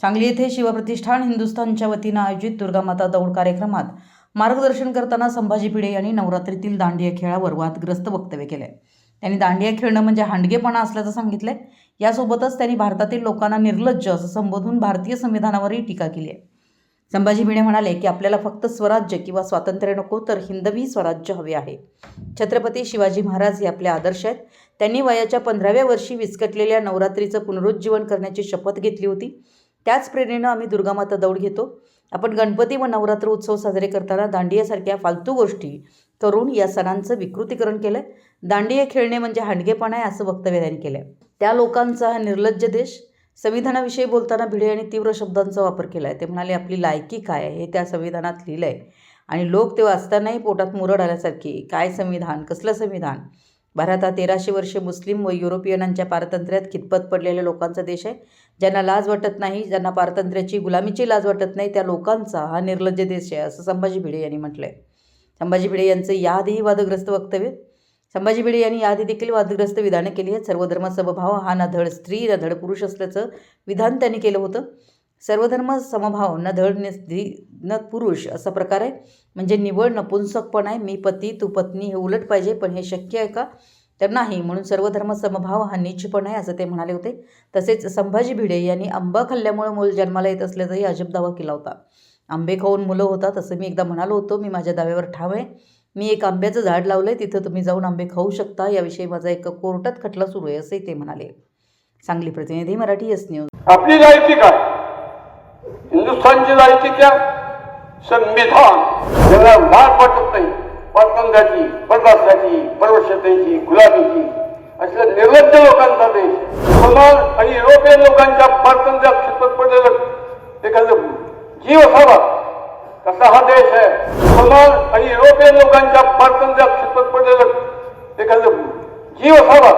सांगली येथे शिवप्रतिष्ठान हिंदुस्थानच्या वतीनं आयोजित दुर्गामाता दौड कार्यक्रमात मार्गदर्शन करताना संभाजी भिडे यांनी नवरात्रीतील दांडिया खेळावर वादग्रस्त वक्तव्य केले. त्यांनी दांडिया खेळणं म्हणजे हांडगेपणा असल्याचं सांगितलंय. यासोबतच त्यांनी भारतातील लोकांना निर्लज्ज असं संबोधून भारतीय संविधानावरही टीका केली आहे संभाजी भिडे म्हणाले की आपल्याला फक्त स्वराज्य किंवा स्वातंत्र्य नको तर हिंदवी स्वराज्य हवे आहे. छत्रपती शिवाजी महाराज हे आपले आदर्श आहेत. त्यांनी वयाच्या पंधराव्या वर्षी विस्कटलेल्या नवरात्रीचं पुनरुज्जीवन करण्याची शपथ घेतली होती. त्याच प्रेरणेनं आम्ही दुर्गामाता दौड घेतो. आपण गणपती व नवरात्र उत्सव साजरे करताना दांडियासारख्या फालतू गोष्टी करून या सणांचं विकृतीकरण केलं दांडिया खेळणे म्हणजे हांडगेपणा आहे असं वक्तव्य त्यांनी केलं त्या लोकांचा हा निर्लज्ज देश संविधानाविषयी बोलताना भिडे आणि तीव्र शब्दांचा वापर केला आहे ते म्हणाले आपली लायकी काय आहे हे त्या संविधानात लिहिलं आहे आणि लोक ते वाचतानाही पोटात मुरड आल्यासारखी काय संविधान? कसलं संविधान? भारत हा तेराशे वर्षे मुस्लिम व युरोपियनांच्या पारतंत्र्यात खितपत पडलेल्या लोकांचा देश आहे. ज्यांना लाज वाटत नाही ज्यांना पारतंत्र्याची गुलामीची लाज वाटत नाही त्या लोकांचा हा निर्लज्ज देश आहे असं संभाजी भिडे यांनी म्हटलं आहे संभाजी भिडे यांचं याआधीही वादग्रस्त वक्तव्य संभाजी भिडे यांनी याआधी देखील वादग्रस्त विधानं केली आहेत. सर्वधर्म समभाव हा ना धड स्त्री ना धड पुरुष असल्याचं विधान त्यांनी केलं होतं. सर्वधर्म समभाव न धड न स्त्री न पुरुष असा प्रकार आहे. म्हणजे निवड नपुंसकपण आहे. मी पती तू पत्नी हे उलट पाहिजे पण हे शक्य आहे का? तर नाही. म्हणून सर्वधर्म समभाव हा नीचपण आहे असं ते म्हणाले होते. तसेच संभाजी भिडे यांनी आंबा खाल्ल्यामुळे मूल जन्माला येत असल्याचाही अजब दावा केला होता. आंबे खाऊन मुलं होतात असं मी एकदा म्हणालो होतो. मी माझ्या दाव्यावर ठाव आहे. मी एक आंब्याचं झाड लावलं आहे तिथं तुम्ही जाऊन आंबे खाऊ शकता. याविषयी माझा एक कोर्टात खटला सुरू आहे असंही ते म्हणाले. सांगली प्रतिनिधी मराठी एस न्यूज आपली काय? हिंदुस्थानची जायची क्या संविधान ज्याला मार वाटत नाही. पारतंत्र्याची परराष्ट्राची परवशतेची गुलामीची. असल्या निर्लज्ज लोकांचा देश. समाज आणि युरोपियन लोकांच्या पारतंत्र्यात खितपत पडलेलं एखादं जीव असावा. कसा हा देश आहे. समाज आणि युरोपियन लोकांच्या पारतंत्र्यात खितपत पडलेलं एखादं जीव असावा.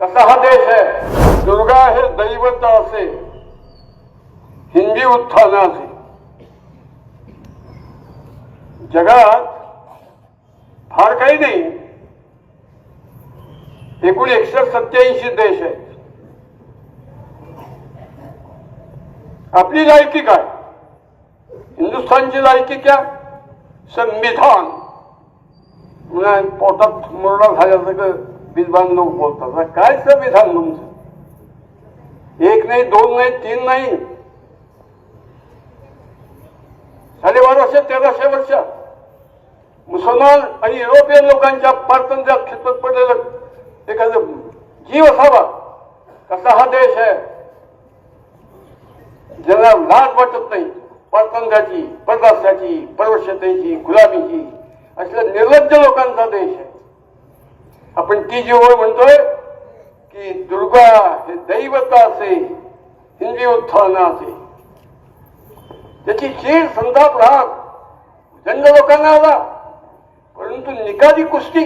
कसा हा देश आहे. दुर्गा हे दैवत असे. हिंदी उत्थानाचे जगात फार काही नाही. एकूण एकशे सत्याऐंशी देश आहेत. आपली लायकी काय? हिंदुस्थानची लायकी क्या? संविधान. पोटात मुरडा झाल्यासारखं विद्वान लोक बोलतात. काय संविधान तुमचं? एक नाही दोन नाही तीन नाही. साडेबारा वर्ष तेराशे वर्ष. मुसलमान आणि युरोपियन लोकांच्या पारतंत्र्यात खितपत पडलेलं एखादं जीव असावा कसा हा देश आहे? ज्याला लाज वाटत नाही पारतंत्र्याची परदास्याची परवश्यतेची गुलामीची असल्या निर्लज्ज लोकांचा देश आहे. आपण ती जी ओळ म्हणतोय की दुर्गा हे दैवता असे हिंदी उत्थान असे. त्याची चीड संताप राहत जंग लोकांना आला परंतु निकादी कुस्ती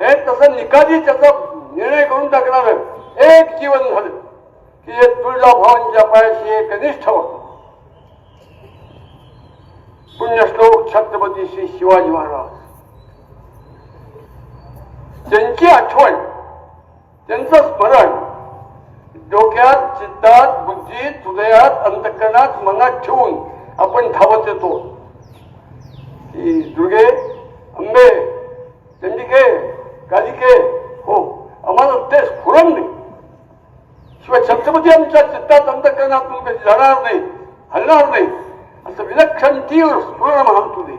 हे तसं निकादी त्याचा निर्णय करून टाकणार एक जीवन झालं की हे तुळजाभवांच्या पायाशी एक कनिष्ठ होत. पुण्यश्लोक छत्रपती श्री शिवाजी महाराज. त्यांची आठवण त्यांचं स्मरण डोक्यात चित्तात बुद्धीत हृदयात अंतकरणात मनात ठेवून आपण धावत येतो. की दुर्गे अंबे चंडिके कालिके हो आम्हाला ते स्फुरण नाही शिवाय छत्रपती आमच्या चित्तात अंतकरणातून कधी जाणार नाही हलणार नाही असं विलक्षण तीव्र स्फुरण म्हणतो दे.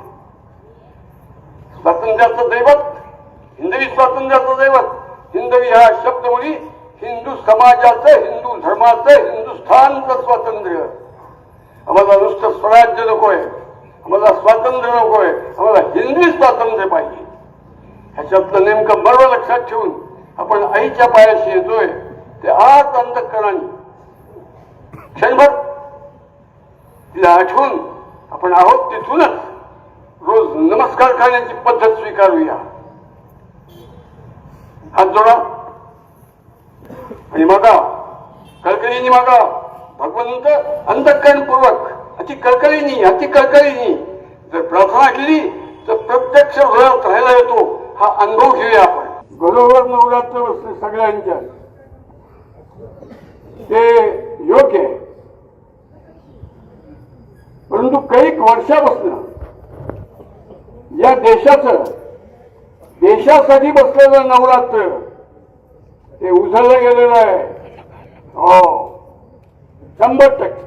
स्वातंत्र्याचं दैवत हिंदवी स्वातंत्र्याचं दैवत. हिंदवी हा शब्दमुळी हिंदू समाजाचं हिंदू धर्माचं हिंदुस्थानचं स्वातंत्र्य. स्वराज्य नको आहे आम्हाला स्वातंत्र्य नको आहे आम्हाला हिंदी स्वातंत्र्य पाहिजे. ह्याच्यातलं नेमकं बरोबर लक्षात ठेवून आपण आईच्या पायाशी येतोय. ते आत अंतकरणाने क्षणभर तिला आठवून आपण आहोत तिथूनच रोज नमस्कार करण्याची पद्धत स्वीकारूया. हात जोडा. आणि मागा. कळकळीने मागा. भगवंत अंतकरणपूर्वक. अति कळकळीनी अति कळकळीनी जर प्रार्थना केली तर प्रत्यक्ष हृदयात राहायला येतो. हा अनुभव घेऊया आपण. बरोबर नवरात्र असते सगळ्यांच्या. ते योग्य आहे. परंतु काही वर्षापासून या देशाचं देशासाठी बसलेलं नवरात्र ते उजळलं गेलेलं आहे. हो. शंभर टक्के.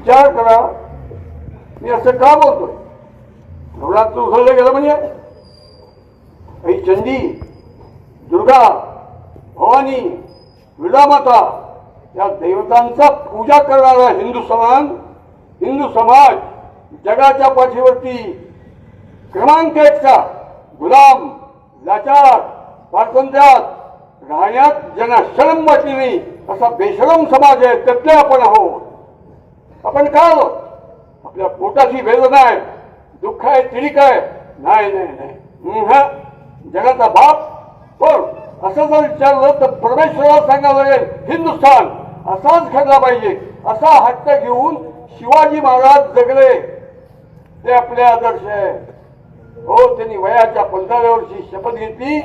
विचार करा. मी असं का बोलतोय? नवरात्र उसळलं गेलं म्हणजे? काही चंडी दुर्गा भवानी विडामाता या देवतांचा पूजा करणारा हिंदू समाज हिंदू समाज जगाच्या पाठीवरती क्रमांक एकचा गुलाम लाचार स्वातंत्र्यात राहण्यात ज्यांना शरम वाटली नाही असा बेशरम समाज आहे त्यातले आपण आहोत. आपण काय आहोत आपल्या पोटाची वेदना आहे दुःख आहे तिडीक आहे. नाही नाही नाही. हं. जगाचा बाप. कोण असं जर विचारलं तर परमेश्वराला सांगावं लागेल हिंदुस्थान असाच घडला पाहिजे. असा हट्ट घेऊन शिवाजी महाराज जगले. ते आपले आदर्श आहे. हो त्यांनी वयाच्या पंधराव्या वर्षी शपथ घेतली.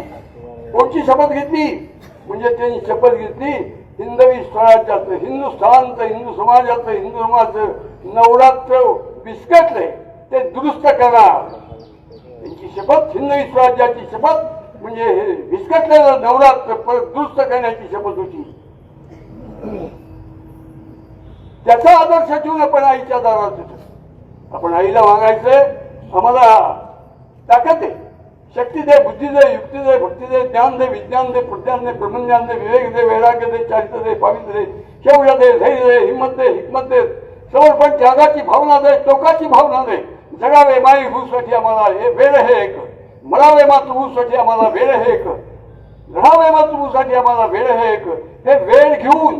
कोणची शपथ घेतली? म्हणजे त्यांनी शपथ घेतली हिंदवी स्वराज्याचं हिंदुस्थानचं हिंदू समाजाचं हिंदू समाजाचं नवरात्र विस्कटले ते दुरुस्त करणार. त्यांची शपथ हिंदवी स्वराज्याची शपथ म्हणजे हे विस्कटलेलं नवरात्र परत दुरुस्त करण्याची शपथ होती. त्याचा आदर्श ठेवून आपण आईच्या दारात आपण आईला मागायचंय आम्हाला ताकद आहे. शक्ती दे बुद्धी दे युक्ती दे भक्ती दे ज्ञान दे विज्ञान दे प्रज्ञान दे ब्रह्मज्ञान दे विवेक दे वैराग्य दे चारित्र दे पावित्र्य दे शौर्य दे धैर्य दे हिंमत दे हिकमत दे समर्पण त्यागाची भावना दे टोकाची भावना दे जगावे माई भूसाठी आम्हाला हे वेळ हे एक मरावे मातृभूसाठी आम्हाला वेळ हे एक राहावे मातृभूसाठी आम्हाला वेळ हे एक हे वेळ घेऊन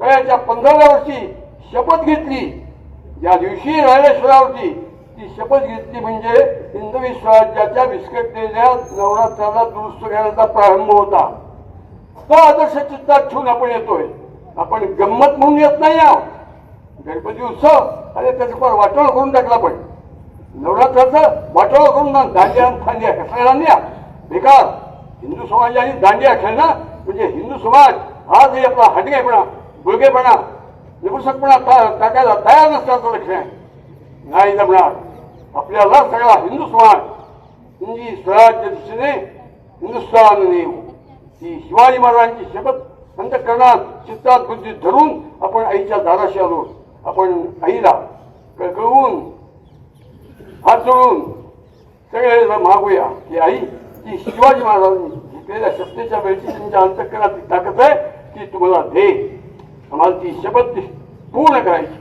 वयाच्या पंधराव्या वर्षी शपथ घेतली ज्या दिवशी रायरेश्वरावरती ती शपथ घेतली म्हणजे हिंदू विश्वराज्याच्या विस्कटलेल्या नवरात्राला दुरुस्त करण्याचा प्रारंभ होता. तो आदर्श चित्तात ठेवून आपण येतोय. आपण गंमत म्हणून येत नाही आहोत. गणपती उत्सव अरे त्याचं फार वाटोळ करून टाकला पण. नवरात्राचं वाटोळ करून ना दांडिया आणि खेळणार नाही बेकार. हिंदू समाजाने दांडिया खेळणं म्हणजे हिंदू समाज आजही आपला हटकेपणा गुळगेपणा निपुसकपणा टाकायला तयार नसल्याचं लक्षण आहे. नाही जमणार. आपल्याला सगळा हिंदू समाज हिंदी स्वराज्य दिशेने हिंदुस्थान नेऊ. ही शिवाजी महाराजांची शपथ अंतकरणात चित्तात बुद्धीत धरून आपण आईच्या दाराशी आलो. आपण आईला कळकळवून हात जोडून सगळे मागूया की आई ती शिवाजी महाराजांनी घेतलेल्या शपथेच्या वेळची त्यांच्या अंतकरणात ताकद आहे ती तुम्हाला दे. आम्हाला ती शपथ पूर्ण करायची.